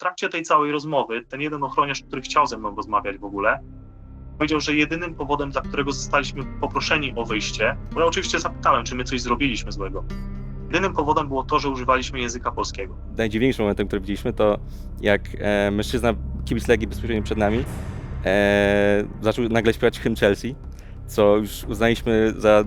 trakcie tej całej rozmowy ten jeden ochroniarz, który chciał ze mną rozmawiać w ogóle, powiedział, że jedynym powodem, dla którego zostaliśmy poproszeni o wyjście, bo ja oczywiście zapytałem, czy my coś zrobiliśmy złego. Jedynym powodem było to, że używaliśmy języka polskiego. najdziwniejszym momentem, który widzieliśmy, to jak e, mężczyzna, kibic Legii bezpośrednio przed nami, e, zaczął nagle śpiewać hymn Chelsea, co już uznaliśmy za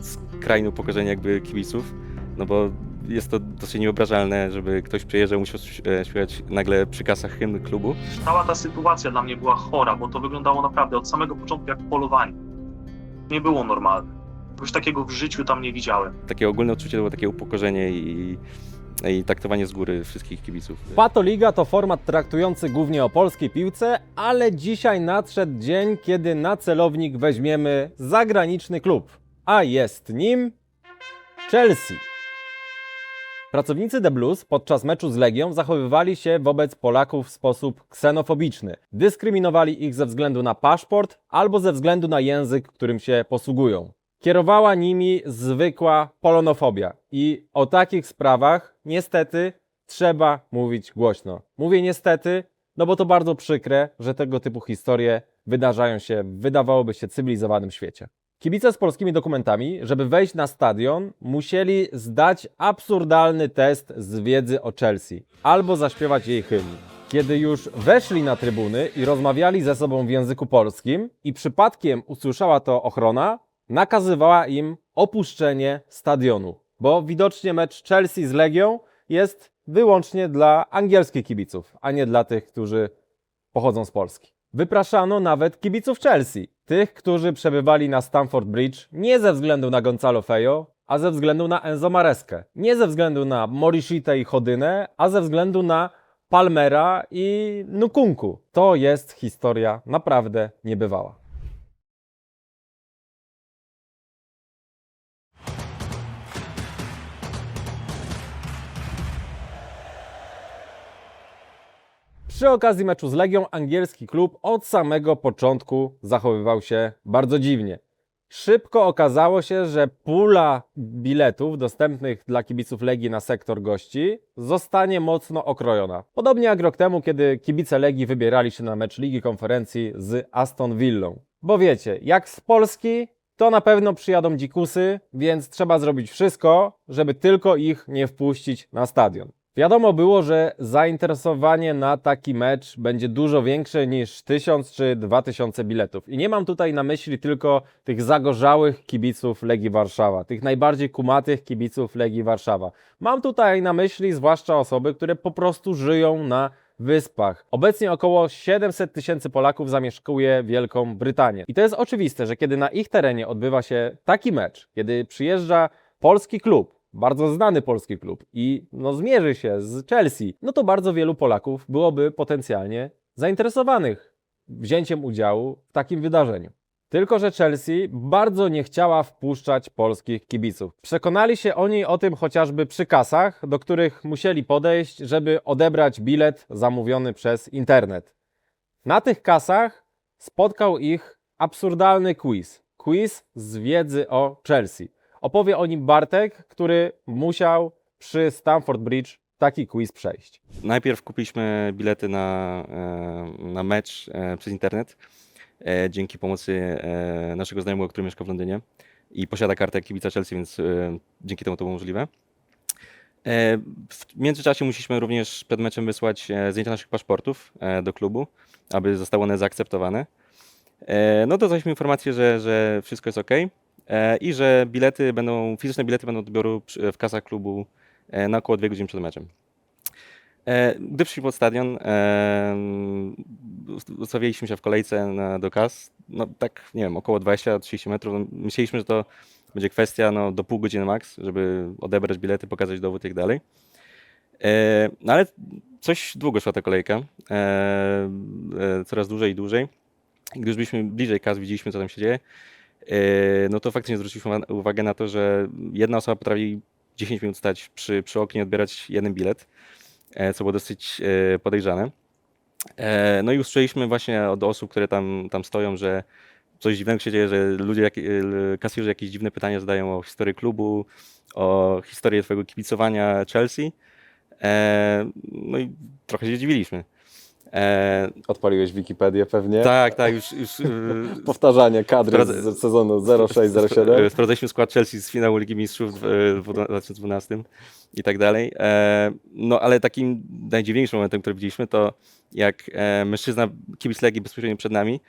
skrajne upokorzenie jakby kibiców, no bo jest to dosyć niewyobrażalne, żeby ktoś przyjeżdżał, musiał e, śpiewać nagle przy kasach hymn klubu. Cała ta sytuacja dla mnie była chora, bo to wyglądało naprawdę od samego początku jak polowanie. Nie było normalne. Czegoś takiego w życiu tam nie widziałem. Takie ogólne odczucie to było takie upokorzenie i, i traktowanie z góry wszystkich kibiców. Patoliga to format traktujący głównie o polskiej piłce, ale dzisiaj nadszedł dzień, kiedy na celownik weźmiemy zagraniczny klub, a jest nim Chelsea. Pracownicy The Blues podczas meczu z Legią zachowywali się wobec Polaków w sposób ksenofobiczny. Dyskryminowali ich ze względu na paszport albo ze względu na język, którym się posługują. Kierowała nimi zwykła polonofobia i o takich sprawach niestety trzeba mówić głośno. Mówię niestety, no bo to bardzo przykre, że tego typu historie wydarzają się w wydawałoby się cywilizowanym świecie. Kibice z polskimi dokumentami, żeby wejść na stadion, musieli zdać absurdalny test z wiedzy o Chelsea albo zaśpiewać jej hymn. Kiedy już weszli na trybuny i rozmawiali ze sobą w języku polskim i przypadkiem usłyszała to ochrona, nakazywała im opuszczenie stadionu, bo widocznie mecz Chelsea z Legią jest wyłącznie dla angielskich kibiców, a nie dla tych, którzy pochodzą z Polski. Wypraszano nawet kibiców Chelsea, tych, którzy przebywali na Stamford Bridge nie ze względu na Gonzalo Fejo, a ze względu na Enzo Mareskę. Nie ze względu na Morishite i Chodynę, a ze względu na Palmera i Nukunku. To jest historia naprawdę niebywała. Przy okazji meczu z Legią angielski klub od samego początku zachowywał się bardzo dziwnie. Szybko okazało się, że pula biletów dostępnych dla kibiców Legii na sektor gości zostanie mocno okrojona. Podobnie jak rok temu, kiedy kibice Legii wybierali się na mecz Ligi Konferencji z Aston Villą. Bo wiecie, jak z Polski, to na pewno przyjadą dzikusy, więc trzeba zrobić wszystko, żeby tylko ich nie wpuścić na stadion. Wiadomo było, że zainteresowanie na taki mecz będzie dużo większe niż 1000 czy 2000 biletów. I nie mam tutaj na myśli tylko tych zagorzałych kibiców Legii Warszawa, tych najbardziej kumatych kibiców Legii Warszawa. Mam tutaj na myśli zwłaszcza osoby, które po prostu żyją na wyspach. Obecnie około 700 tysięcy Polaków zamieszkuje Wielką Brytanię. I to jest oczywiste, że kiedy na ich terenie odbywa się taki mecz, kiedy przyjeżdża polski klub, bardzo znany polski klub i no, zmierzy się z Chelsea, no to bardzo wielu Polaków byłoby potencjalnie zainteresowanych wzięciem udziału w takim wydarzeniu. Tylko, że Chelsea bardzo nie chciała wpuszczać polskich kibiców. Przekonali się oni o tym chociażby przy kasach, do których musieli podejść, żeby odebrać bilet zamówiony przez internet. Na tych kasach spotkał ich absurdalny quiz. Quiz z wiedzy o Chelsea. Opowie o nim Bartek, który musiał przy Stamford Bridge taki quiz przejść. Najpierw kupiliśmy bilety na, e, na mecz e, przez internet e, dzięki pomocy naszego znajomego, który mieszka w Londynie i posiada kartę kibica Chelsea, więc dzięki temu to było możliwe. W międzyczasie musieliśmy również przed meczem wysłać zdjęcia naszych paszportów do klubu, aby zostały one zaakceptowane. No dostaliśmy informację, że, że wszystko jest ok i że bilety będą, fizyczne bilety będą odbioru w kasach klubu e, na około 2 godziny przed meczem. E, Gdy przyszliśmy pod stadion, e, ustawiliśmy się w kolejce na, do kas. No tak, nie wiem, około 20-30 metrów. Myśleliśmy, że to będzie kwestia no, do pół godziny max, żeby odebrać bilety, pokazać dowód i tak dalej. E, No ale coś długo szła ta kolejka. E, e, Coraz dłużej i dłużej. Gdy już byliśmy bliżej kas, widzieliśmy, co tam się dzieje, e, no to faktycznie zwróciliśmy uwa- uwagę na to, że jedna osoba potrafi 10 minut stać przy, przy oknie odbierać jeden bilet e, co było dosyć e, podejrzane. E, No i usłyszeliśmy właśnie od osób, które tam, tam stoją, że coś dziwnego się dzieje, że ludzie, kasjerzy jakieś dziwne pytania zadają o historię klubu, o historię twojego kibicowania Chelsea. No i trochę się dziwiliśmy. E, Odpaliłeś Wikipedię pewnie. tak, tak, już, już e, Powtarzanie kadry Sprawdza- z sezonu 06-07. E, Sprawdzaliśmy skład Chelsea z finału Ligi Mistrzów w e, w 2012 i tak dalej. E, No ale takim najdziwniejszym momentem, który widzieliśmy, to jak e, mężczyzna, kibic Legii bezpośrednio przed nami,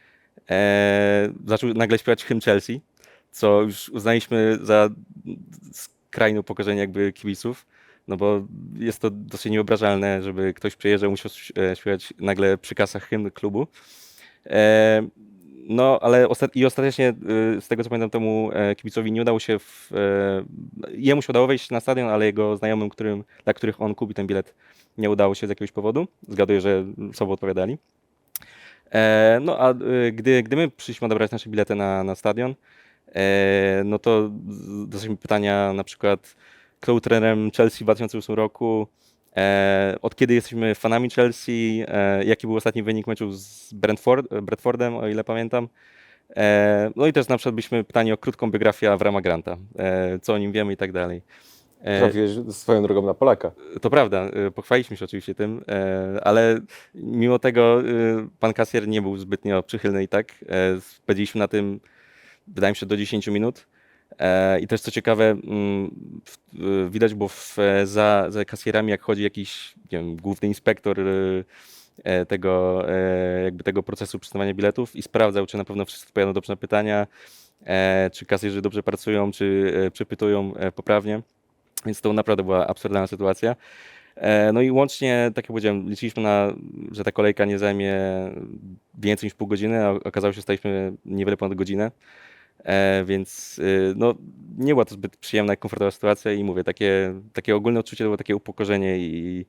e, zaczął nagle śpiewać hymn Chelsea, co już uznaliśmy za skrajne upokorzenie jakby kibiców. No bo jest to dosyć niewyobrażalne, żeby ktoś przyjeżdżał, musiał e, śpiewać nagle przy kasach hymn klubu. E, no, ale i ostatecznie, y, z tego co pamiętam, temu e, kibicowi nie udało się, w, e, jemu się udało wejść na stadion, ale jego znajomym, którym, dla których on kupił ten bilet, nie udało się z jakiegoś powodu. Zgaduję, że sobą odpowiadali. E, no, a gdy, gdy my przyszliśmy odebrać nasze bilety na, na stadion, e, no to dostaliśmy pytania na przykład, był trenerem Chelsea w 2008 roku, E, od kiedy jesteśmy fanami Chelsea? E, jaki był ostatni wynik meczu z Brentford, Bradfordem, o ile pamiętam? E, no i też na przykład byliśmy pytani o krótką biografię Avrama Granta, e, co o nim wiemy i tak dalej. E, Trafiłeś swoją drogą na Polaka. to prawda, e, pochwaliliśmy się oczywiście tym, e, ale mimo tego e, pan kasjer nie był zbytnio przychylny i tak. E, Spędziliśmy na tym, wydaje mi się, do 10 minut. E, I też co ciekawe, mm, widać było w, za, za kasjerami, jak chodzi jakiś nie wiem, główny inspektor e, e, tego, e, jakby tego procesu przyznawania biletów i sprawdzał, czy na pewno wszyscy odpowiadają dobrze na pytania, czy kasjerzy dobrze pracują, czy przepytują poprawnie. Więc to naprawdę była absurdalna sytuacja. No i łącznie, tak jak powiedziałem, liczyliśmy na, że ta kolejka nie zajmie więcej niż pół godziny, a okazało się, że staliśmy niewiele ponad godzinę. E, Więc y, no, nie była to zbyt przyjemna i komfortowa sytuacja i mówię, takie, takie ogólne odczucie to było takie upokorzenie i,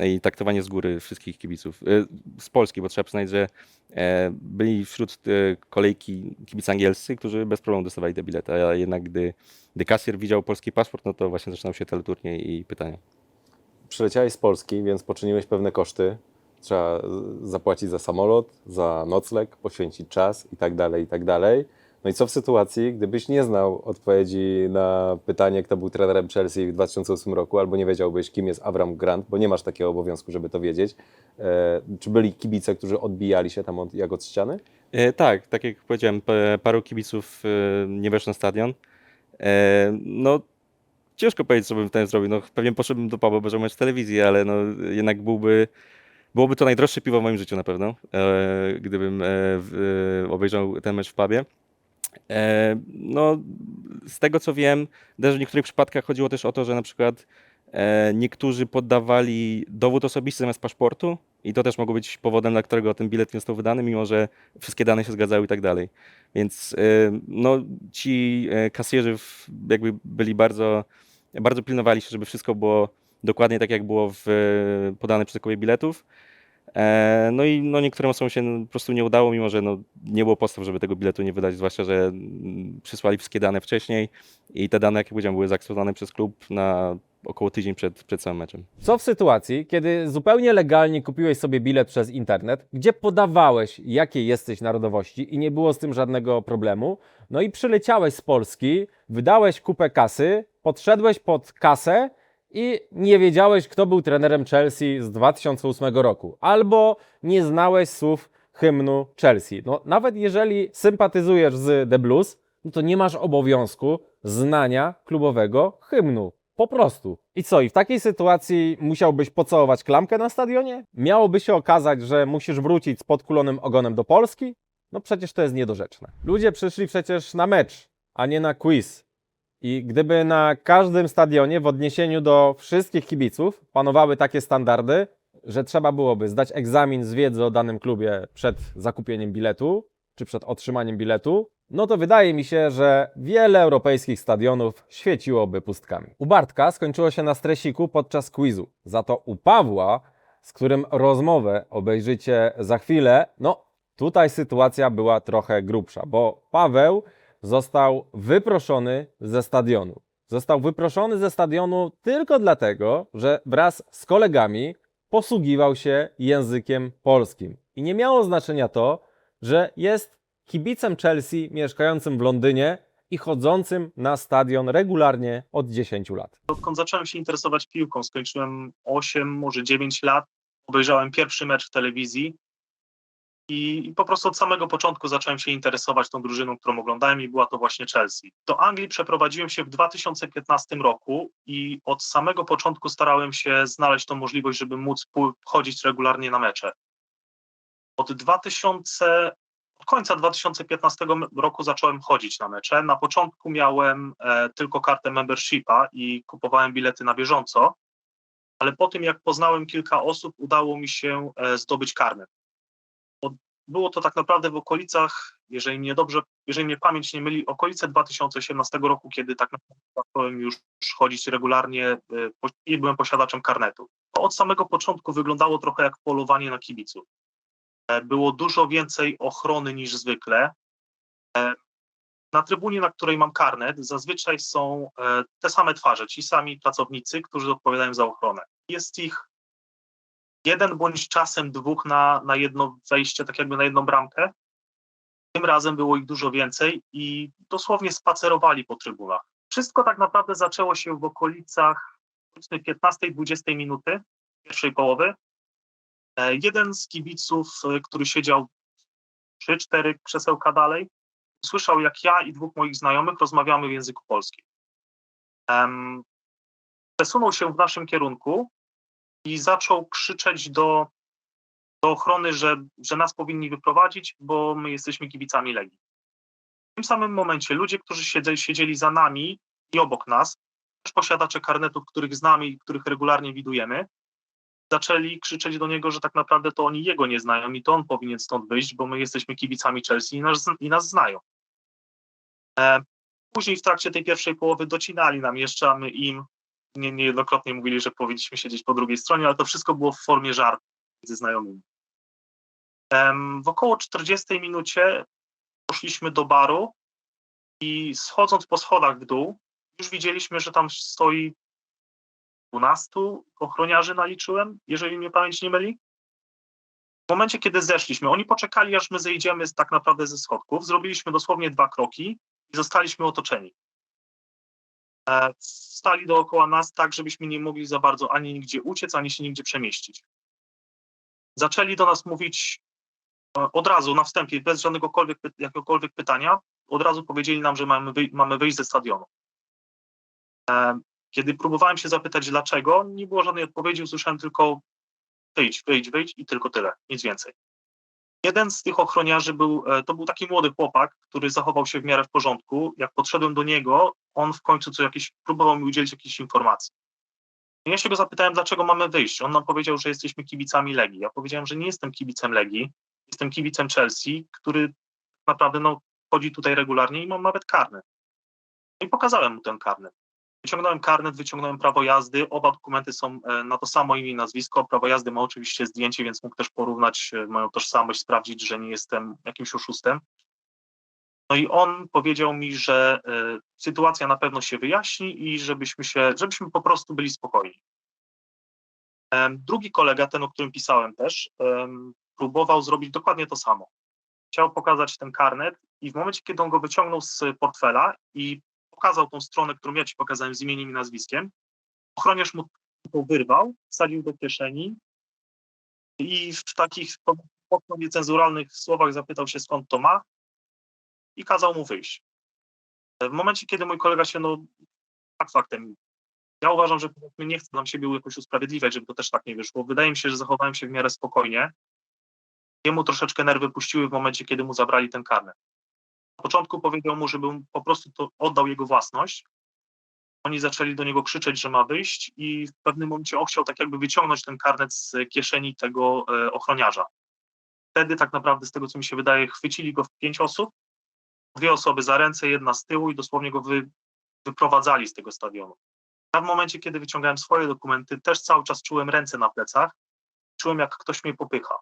i traktowanie z góry wszystkich kibiców. Y, Z Polski, bo trzeba przyznać, że e, byli wśród e, kolejki kibice angielscy, którzy bez problemu dostawali te bilety, a jednak gdy, gdy kasjer widział polski paszport, no to właśnie zaczynał się teleturniej i pytania. Przyleciałeś z Polski, więc poczyniłeś pewne koszty. Trzeba y, zapłacić za samolot, za nocleg, poświęcić czas i tak dalej, i tak dalej. No i co w sytuacji, gdybyś nie znał odpowiedzi na pytanie, kto był trenerem Chelsea w 2008 roku, albo nie wiedziałbyś, kim jest Avram Grant, bo nie masz takiego obowiązku, żeby to wiedzieć. E, czy byli kibice, którzy odbijali się tam od, jak od ściany? E, tak, tak jak powiedziałem, paru kibiców e, nie weszło na stadion. E, no, ciężko powiedzieć, co bym wtedy zrobił. No, pewnie poszedłbym do pubu, mecz w telewizji, ale no, jednak byłby, byłoby to najdroższe piwo w moim życiu na pewno, e, gdybym e, w, e, obejrzał ten mecz w pubie. E, no, z tego co wiem, też w niektórych przypadkach chodziło też o to, że na przykład e, niektórzy poddawali dowód osobisty zamiast paszportu i to też mogło być powodem, dla którego ten bilet nie został wydany, mimo że wszystkie dane się zgadzały i tak dalej. Więc y, no, ci e, kasjerzy jakby byli bardzo, bardzo pilnowali się, żeby wszystko było dokładnie tak, jak było w, e, podane przy zakupie biletów. E, No i no, niektórym osobom się po prostu nie udało, mimo że no, nie było podstaw, żeby tego biletu nie wydać, zwłaszcza, że mm, przysłali wszystkie dane wcześniej i te dane, jak powiedziałem, były zaakceptowane przez klub na około tydzień przed, przed samym meczem. Co w sytuacji, kiedy zupełnie legalnie kupiłeś sobie bilet przez internet, gdzie podawałeś, jakiej jesteś narodowości i nie było z tym żadnego problemu, no i przyleciałeś z Polski, wydałeś kupę kasy, podszedłeś pod kasę i nie wiedziałeś, kto był trenerem Chelsea z 2008 roku, albo nie znałeś słów hymnu Chelsea. No, nawet jeżeli sympatyzujesz z The Blues, no to nie masz obowiązku znania klubowego hymnu. Po prostu. I co, i w takiej sytuacji musiałbyś pocałować klamkę na stadionie? Miałoby się okazać, że musisz wrócić z podkulonym ogonem do Polski? No przecież to jest niedorzeczne. Ludzie przyszli przecież na mecz, a nie na quiz. I gdyby na każdym stadionie w odniesieniu do wszystkich kibiców panowały takie standardy, że trzeba byłoby zdać egzamin z wiedzy o danym klubie przed zakupieniem biletu, czy przed otrzymaniem biletu, no to wydaje mi się, że wiele europejskich stadionów świeciłoby pustkami. U Bartka skończyło się na stresiku podczas quizu. Za to u Pawła, z którym rozmowę obejrzycie za chwilę, no tutaj sytuacja była trochę grubsza, bo Paweł został wyproszony ze stadionu. Został wyproszony ze stadionu tylko dlatego, że wraz z kolegami posługiwał się językiem polskim. I nie miało znaczenia to, że jest kibicem Chelsea mieszkającym w Londynie i chodzącym na stadion regularnie od 10 lat. Odkąd zacząłem się interesować piłką, skończyłem 8, może 9 lat, obejrzałem pierwszy mecz w telewizji i, po prostu od samego początku zacząłem się interesować tą drużyną, którą oglądałem i była to właśnie Chelsea. Do Anglii przeprowadziłem się w 2015 roku i od samego początku starałem się znaleźć tą możliwość, żeby móc chodzić regularnie na mecze. Od 2000, od końca 2015 roku zacząłem chodzić na mecze. Na początku miałem e, tylko kartę membershipa i kupowałem bilety na bieżąco, ale po tym jak poznałem kilka osób, udało mi się e, zdobyć karnet. Było to tak naprawdę w okolicach, jeżeli mnie dobrze, jeżeli mnie pamięć nie myli, okolice 2018 roku, kiedy tak naprawdę zacząłem już chodzić regularnie e, i byłem posiadaczem karnetu. To od samego początku wyglądało trochę jak polowanie na kibiców. E, Było dużo więcej ochrony niż zwykle. E, Na trybunie, na której mam karnet, zazwyczaj są te same twarze, ci sami pracownicy, którzy odpowiadają za ochronę. Jest ich jeden bądź czasem dwóch na, na jedno wejście, tak jakby na jedną bramkę. Tym razem było ich dużo więcej i dosłownie spacerowali po trybunach. Wszystko tak naprawdę zaczęło się w okolicach 15-20 minuty pierwszej połowy. E, Jeden z kibiców, e, który siedział 3-4 krzesełka dalej, usłyszał, jak ja i dwóch moich znajomych rozmawiamy w języku polskim. Przesunął się w naszym kierunku i zaczął krzyczeć do, do ochrony, że, że nas powinni wyprowadzić, bo my jesteśmy kibicami Legii. W tym samym momencie ludzie, którzy siedzieli, siedzieli za nami i obok nas, też posiadacze karnetów, których znamy i których regularnie widujemy, zaczęli krzyczeć do niego, że tak naprawdę to oni jego nie znają i to on powinien stąd wyjść, bo my jesteśmy kibicami Chelsea i nas, i nas znają. E, później w trakcie tej pierwszej połowy docinali nam jeszcze, a my im nie, niejednokrotnie mówili, że powinniśmy siedzieć po drugiej stronie, ale to wszystko było w formie żartu między znajomymi. W około 40 minucie poszliśmy do baru i schodząc po schodach w dół, już widzieliśmy, że tam stoi 12 ochroniarzy naliczyłem, jeżeli mnie pamięć nie myli. W momencie, kiedy zeszliśmy, oni poczekali, aż my zejdziemy tak naprawdę ze schodków. Zrobiliśmy dosłownie dwa kroki i zostaliśmy otoczeni. E, Stali dookoła nas tak, żebyśmy nie mogli za bardzo ani nigdzie uciec, ani się nigdzie przemieścić. Zaczęli do nas mówić e, od razu, na wstępie, bez żadnego kolwiek, jakiegokolwiek pytania, od razu powiedzieli nam, że mamy, wyj- mamy wyjść ze stadionu. E, Kiedy próbowałem się zapytać dlaczego, nie było żadnej odpowiedzi, usłyszałem tylko wyjdź, wyjdź, wyjdź i tylko tyle, nic więcej. Jeden z tych ochroniarzy był, e, to był taki młody chłopak, który zachował się w miarę w porządku. Jak podszedłem do niego, on w końcu co jakieś, próbował mi udzielić jakiejś informacji. I Ja się go zapytałem, dlaczego mamy wyjść. On nam powiedział, że jesteśmy kibicami Legii. Ja powiedziałem, że nie jestem kibicem Legii, jestem kibicem Chelsea, który naprawdę no, chodzi tutaj regularnie i mam nawet karnet. I pokazałem mu ten karnet. Wyciągnąłem karnet, wyciągnąłem prawo jazdy. Oba dokumenty są e, na to samo imię i nazwisko. Prawo jazdy ma oczywiście zdjęcie, więc mógł też porównać e, moją tożsamość, sprawdzić, że nie jestem jakimś oszustem. No i on powiedział mi, że e, sytuacja na pewno się wyjaśni i żebyśmy się, żebyśmy po prostu byli spokojni. Drugi kolega, ten, o którym pisałem też, próbował zrobić dokładnie to samo. Chciał pokazać ten karnet i w momencie, kiedy on go wyciągnął z portfela i pokazał tą stronę, którą ja ci pokazałem z imieniem i nazwiskiem, ochroniarz mu to wyrwał, wsadził do kieszeni i w takich mocno niecenzuralnych słowach zapytał się, skąd to ma i kazał mu wyjść. W momencie, kiedy mój kolega się, no, fakt faktem, ja uważam, że nie chcę nam siebie jakoś usprawiedliwiać, żeby to też tak nie wyszło. Wydaje mi się, że zachowałem się w miarę spokojnie. Jemu troszeczkę nerwy puściły w momencie, kiedy mu zabrali ten karnet. Początku powiedział mu, żebym po prostu to oddał jego własność. Oni zaczęli do niego krzyczeć, że ma wyjść i w pewnym momencie on chciał tak jakby wyciągnąć ten karnet z kieszeni tego e, ochroniarza. Wtedy tak naprawdę, z tego co mi się wydaje, chwycili go w pięć osób, dwie osoby za ręce, jedna z tyłu i dosłownie go wy, wyprowadzali z tego stadionu. Ja w momencie, kiedy wyciągałem swoje dokumenty, też cały czas czułem ręce na plecach, czułem jak ktoś mnie popycha.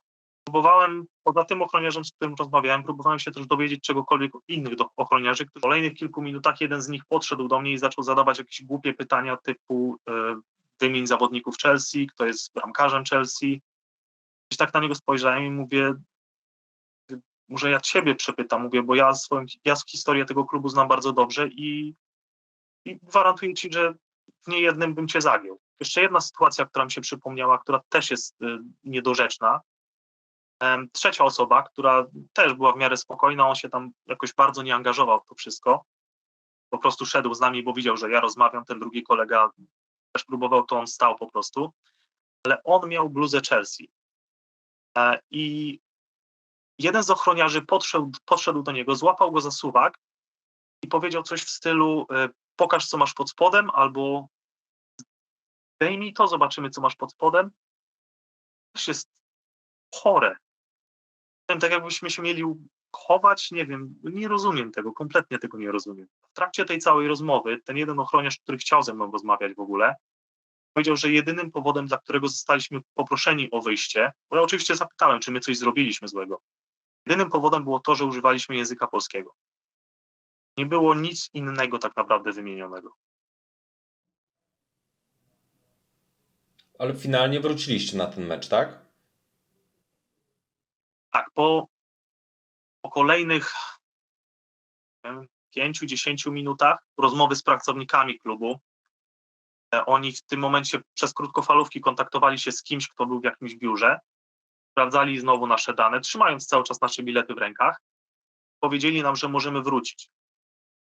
Próbowałem, poza tym ochroniarzem, z którym rozmawiałem, próbowałem się też dowiedzieć czegokolwiek innych do ochroniarzy, w kolejnych kilku minutach jeden z nich podszedł do mnie i zaczął zadawać jakieś głupie pytania typu e, wymień zawodników Chelsea, kto jest bramkarzem Chelsea. I tak na niego spojrzałem i mówię, może ja ciebie przepytam, mówię, bo ja swoją ja historię tego klubu znam bardzo dobrze i, i gwarantuję ci, że w niejednym bym cię zagiął. Jeszcze jedna sytuacja, która mi się przypomniała, która też jest y, niedorzeczna. Trzecia osoba, która też była w miarę spokojna, on się tam jakoś bardzo nie angażował w to wszystko. Po prostu szedł z nami, bo widział, że ja rozmawiam, ten drugi kolega też próbował, to on stał po prostu. Ale on miał bluzę Chelsea. E, I jeden z ochroniarzy podszedł, podszedł do niego, złapał go za suwak i powiedział coś w stylu e, pokaż, co masz pod spodem, albo zdejmij to, zobaczymy, co masz pod spodem. To jest chore. Tak jakbyśmy się mieli chować, nie wiem, nie rozumiem tego, kompletnie tego nie rozumiem. W trakcie tej całej rozmowy ten jeden ochroniarz, który chciał ze mną rozmawiać w ogóle, powiedział, że jedynym powodem, dla którego zostaliśmy poproszeni o wyjście, bo ja oczywiście zapytałem, czy my coś zrobiliśmy złego, jedynym powodem było to, że używaliśmy języka polskiego. Nie było nic innego tak naprawdę wymienionego. Ale finalnie wróciliście na ten mecz, tak? Tak, po, po kolejnych pięciu, dziesięciu minutach rozmowy z pracownikami klubu, e, oni w tym momencie przez krótkofalówki kontaktowali się z kimś, kto był w jakimś biurze, sprawdzali znowu nasze dane, trzymając cały czas nasze bilety w rękach, powiedzieli nam, że możemy wrócić.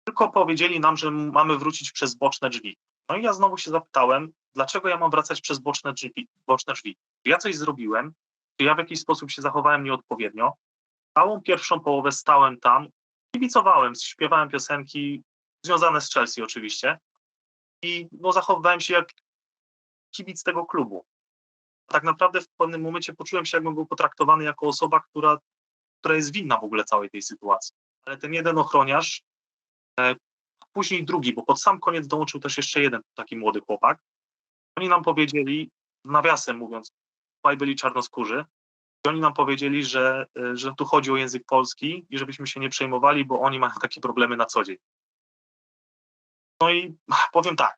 Tylko powiedzieli nam, że mamy wrócić przez boczne drzwi. No i ja znowu się zapytałem, dlaczego ja mam wracać przez boczne drzwi? Boczne drzwi? Ja coś zrobiłem? Czy ja w jakiś sposób się zachowałem nieodpowiednio? Całą pierwszą połowę stałem tam, kibicowałem, śpiewałem piosenki związane z Chelsea oczywiście i no, zachowywałem się jak kibic tego klubu. Tak naprawdę w pewnym momencie poczułem się, jakbym był potraktowany jako osoba, która, która jest winna w ogóle całej tej sytuacji. Ale ten jeden ochroniarz, e, później drugi, bo pod sam koniec dołączył też jeszcze jeden taki młody chłopak. Oni nam powiedzieli, nawiasem mówiąc, tutaj byli czarnoskórzy, i oni nam powiedzieli, że, y, że tu chodzi o język polski i żebyśmy się nie przejmowali, bo oni mają takie problemy na co dzień. No i powiem tak.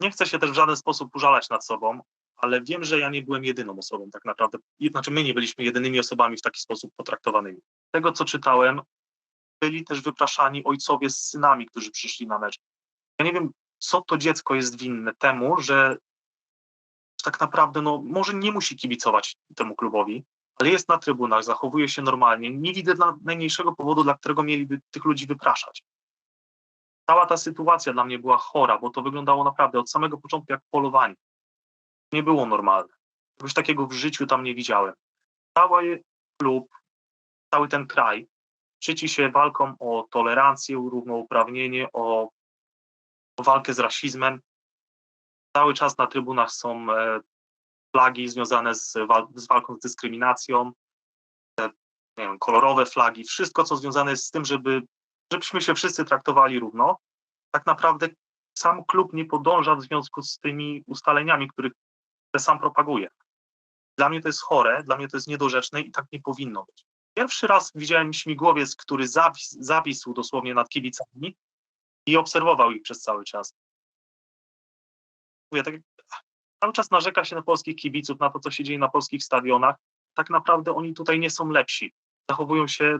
Nie chcę się też w żaden sposób użalać nad sobą, ale wiem, że ja nie byłem jedyną osobą tak naprawdę. Znaczy my nie byliśmy jedynymi osobami w taki sposób potraktowanymi. Z tego co czytałem, byli też wypraszani ojcowie z synami, którzy przyszli na mecz. Ja nie wiem, co to dziecko jest winne temu, że tak naprawdę no, może nie musi kibicować temu klubowi, ale jest na trybunach, zachowuje się normalnie. Nie widzę dla najmniejszego powodu, dla którego mieliby tych ludzi wypraszać. Cała ta sytuacja dla mnie była chora, bo to wyglądało naprawdę od samego początku jak polowanie. Nie było normalne. Czegoś takiego w życiu tam nie widziałem. Cały klub, cały ten kraj szczyci się walką o tolerancję, równouprawnienie, o, o walkę z rasizmem cały czas na trybunach są e, flagi związane z, wal z walką z dyskryminacją, e, nie wiem, kolorowe flagi, wszystko co związane jest z tym, żeby, żebyśmy się wszyscy traktowali równo. Tak naprawdę sam klub nie podąża w związku z tymi ustaleniami, których sam propaguje. Dla mnie to jest chore, dla mnie to jest niedorzeczne i tak nie powinno być. Pierwszy raz widziałem śmigłowiec, który zawis, zawisł dosłownie nad kibicami i obserwował ich przez cały czas mówię, tak cały czas narzeka się na polskich kibiców, na to, co się dzieje na polskich stadionach. Tak naprawdę oni tutaj nie są lepsi. Zachowują się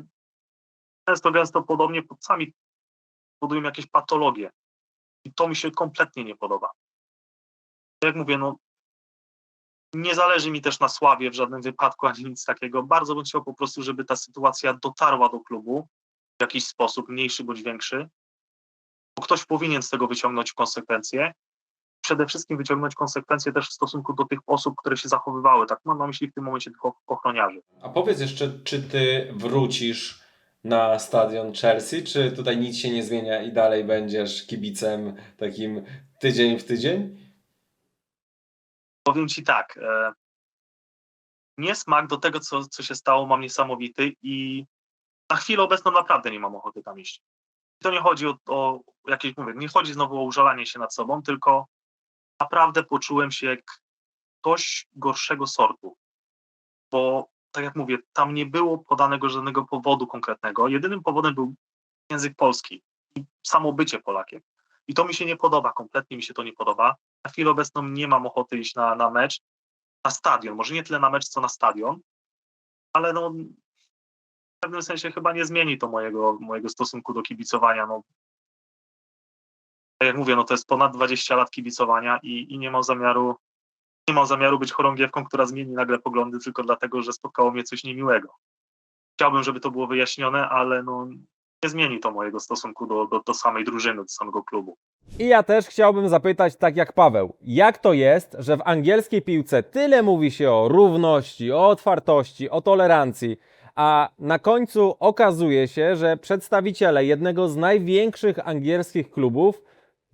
często, gęsto podobnie, sami powodują jakieś patologie. I to mi się kompletnie nie podoba. Jak mówię, no nie zależy mi też na sławie w żadnym wypadku, ani nic takiego. Bardzo bym chciał po prostu, żeby ta sytuacja dotarła do klubu w jakiś sposób, mniejszy bądź większy, bo ktoś powinien z tego wyciągnąć konsekwencje przede wszystkim wyciągnąć konsekwencje też w stosunku do tych osób, które się zachowywały. Tak mam na myśli w tym momencie tych och- ochroniarzy. A powiedz jeszcze, czy ty wrócisz na stadion Chelsea, czy tutaj nic się nie zmienia i dalej będziesz kibicem takim tydzień w tydzień? Powiem ci tak, e, niesmak do tego, co, co się stało, mam niesamowity i na chwilę obecną naprawdę nie mam ochoty tam iść. To nie chodzi o, o jakieś, mówię, nie chodzi znowu o użalanie się nad sobą, tylko naprawdę poczułem się jak ktoś gorszego sortu. Bo tak jak mówię, tam nie było podanego żadnego powodu konkretnego. Jedynym powodem był język polski i samo bycie Polakiem. I to mi się nie podoba, kompletnie mi się to nie podoba. Na chwilę obecną nie mam ochoty iść na, na mecz, na stadion, może nie tyle na mecz, co na stadion, ale no w pewnym sensie chyba nie zmieni to mojego, mojego stosunku do kibicowania. No, jak mówię, no to jest ponad 20 lat kibicowania i, i nie mam zamiaru nie mam zamiaru być chorągiewką, która zmieni nagle poglądy tylko dlatego, że spotkało mnie coś niemiłego. Chciałbym, żeby to było wyjaśnione, ale no, nie zmieni to mojego stosunku do, do, do samej drużyny, do samego klubu. I ja też chciałbym zapytać, tak jak Paweł, jak to jest, że w angielskiej piłce tyle mówi się o równości, o otwartości, o tolerancji, a na końcu okazuje się, że przedstawiciele jednego z największych angielskich klubów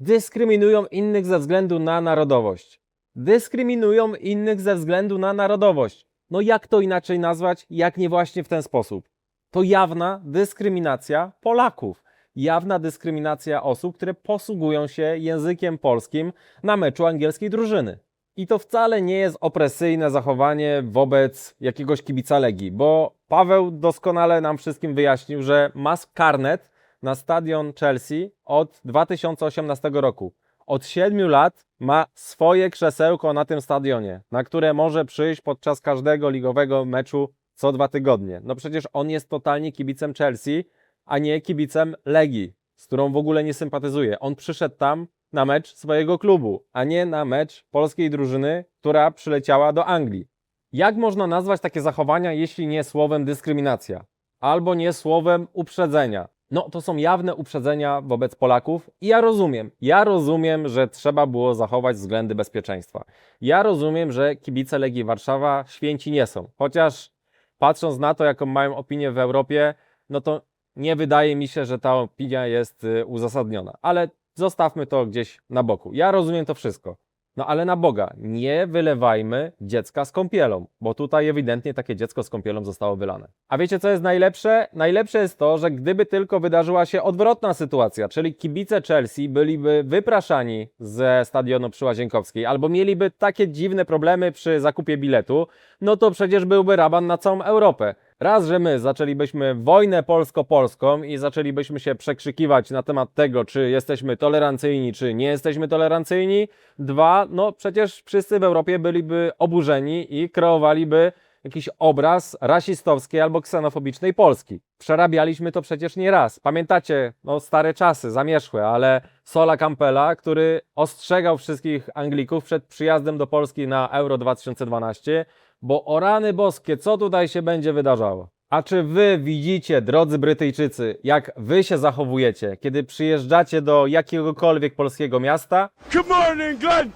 dyskryminują innych ze względu na narodowość. Dyskryminują innych ze względu na narodowość. No jak to inaczej nazwać, jak nie właśnie w ten sposób? To jawna dyskryminacja Polaków jawna dyskryminacja osób, które posługują się językiem polskim na meczu angielskiej drużyny. I to wcale nie jest opresyjne zachowanie wobec jakiegoś kibica Legii, bo Paweł doskonale nam wszystkim wyjaśnił, że ma karnet na stadion Chelsea od 2018 roku. Od 7 lat ma swoje krzesełko na tym stadionie, na które może przyjść podczas każdego ligowego meczu co dwa tygodnie. No przecież on jest totalnie kibicem Chelsea, a nie kibicem Legii, z którą w ogóle nie sympatyzuje. On przyszedł tam na mecz swojego klubu, a nie na mecz polskiej drużyny, która przyleciała do Anglii. Jak można nazwać takie zachowania, jeśli nie słowem dyskryminacja, albo nie słowem uprzedzenia? No, to są jawne uprzedzenia wobec Polaków i ja rozumiem. Ja rozumiem, że trzeba było zachować względy bezpieczeństwa. Ja rozumiem, że kibice Legii Warszawa święci nie są. Chociaż patrząc na to, jaką mają opinię w Europie, no to nie wydaje mi się, że ta opinia jest y, uzasadniona. Ale zostawmy to gdzieś na boku. Ja rozumiem to wszystko. No ale na Boga, nie wylewajmy dziecka z kąpielą, bo tutaj ewidentnie takie dziecko z kąpielą zostało wylane. A wiecie co jest najlepsze? Najlepsze jest to, że gdyby tylko wydarzyła się odwrotna sytuacja, czyli kibice Chelsea byliby wypraszani ze stadionu przy Łazienkowskiej albo mieliby takie dziwne problemy przy zakupie biletu, no to przecież byłby raban na całą Europę. Raz, że my zaczęlibyśmy wojnę polsko-polską i zaczęlibyśmy się przekrzykiwać na temat tego, czy jesteśmy tolerancyjni, czy nie jesteśmy tolerancyjni. Dwa, no przecież wszyscy w Europie byliby oburzeni i kreowaliby jakiś obraz rasistowskiej albo ksenofobicznej Polski. Przerabialiśmy to przecież nie raz. Pamiętacie, no stare czasy, zamierzchłe, ale Sola Campela, który ostrzegał wszystkich Anglików przed przyjazdem do Polski na Euro 2012, bo o rany boskie, co tutaj się będzie wydarzało? A czy wy widzicie, drodzy Brytyjczycy, jak wy się zachowujecie, kiedy przyjeżdżacie do jakiegokolwiek polskiego miasta? Good morning, Glenn.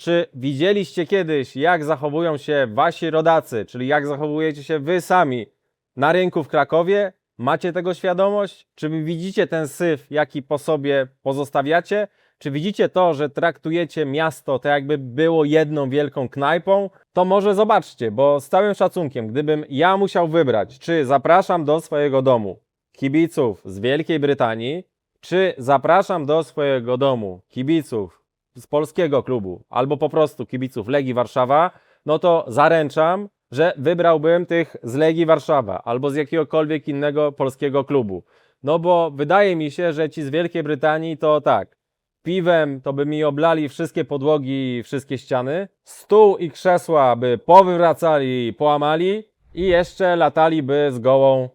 Czy widzieliście kiedyś, jak zachowują się wasi rodacy, czyli jak zachowujecie się wy sami na rynku w Krakowie? Macie tego świadomość? Czy widzicie ten syf, jaki po sobie pozostawiacie? Czy widzicie to, że traktujecie miasto tak jakby było jedną wielką knajpą? To może zobaczcie, bo z całym szacunkiem, gdybym ja musiał wybrać, czy zapraszam do swojego domu kibiców z Wielkiej Brytanii, czy zapraszam do swojego domu kibiców z polskiego klubu, albo po prostu kibiców Legii Warszawa, no to zaręczam, że wybrałbym tych z Legii Warszawa albo z jakiegokolwiek innego polskiego klubu. No bo wydaje mi się, że ci z Wielkiej Brytanii to tak, piwem to by mi oblali wszystkie podłogi i wszystkie ściany, stół i krzesła by powywracali i połamali i jeszcze lataliby z gołą.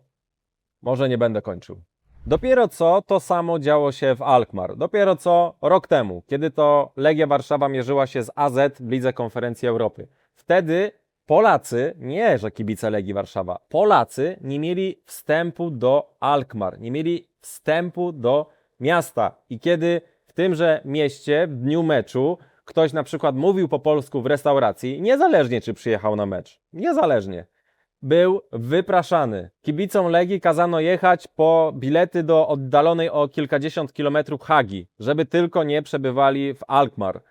Może nie będę kończył. Dopiero co to samo działo się w Alkmaar. Dopiero co rok temu, kiedy to Legia Warszawa mierzyła się z AZ w Lidze Konferencji Europy. Wtedy Polacy, nie że kibice Legii Warszawa, Polacy nie mieli wstępu do Alkmaar, nie mieli wstępu do miasta. I kiedy w tymże mieście, w dniu meczu, ktoś na przykład mówił po polsku w restauracji, niezależnie czy przyjechał na mecz, niezależnie, był wypraszany. Kibicom Legii kazano jechać po bilety do oddalonej o kilkadziesiąt kilometrów Hagi, żeby tylko nie przebywali w Alkmaar.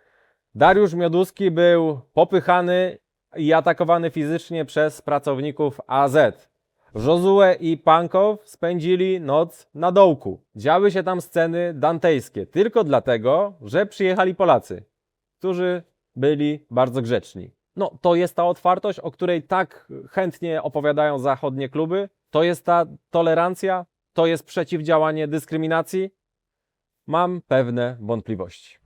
Dariusz Mioduski był popychany i atakowany fizycznie przez pracowników AZ. Josue i Pankow spędzili noc na dołku. Działy się tam sceny dantejskie, tylko dlatego, że przyjechali Polacy, którzy byli bardzo grzeczni. No, to jest ta otwartość, o której tak chętnie opowiadają zachodnie kluby. To jest ta tolerancja, to jest przeciwdziałanie dyskryminacji. Mam pewne wątpliwości.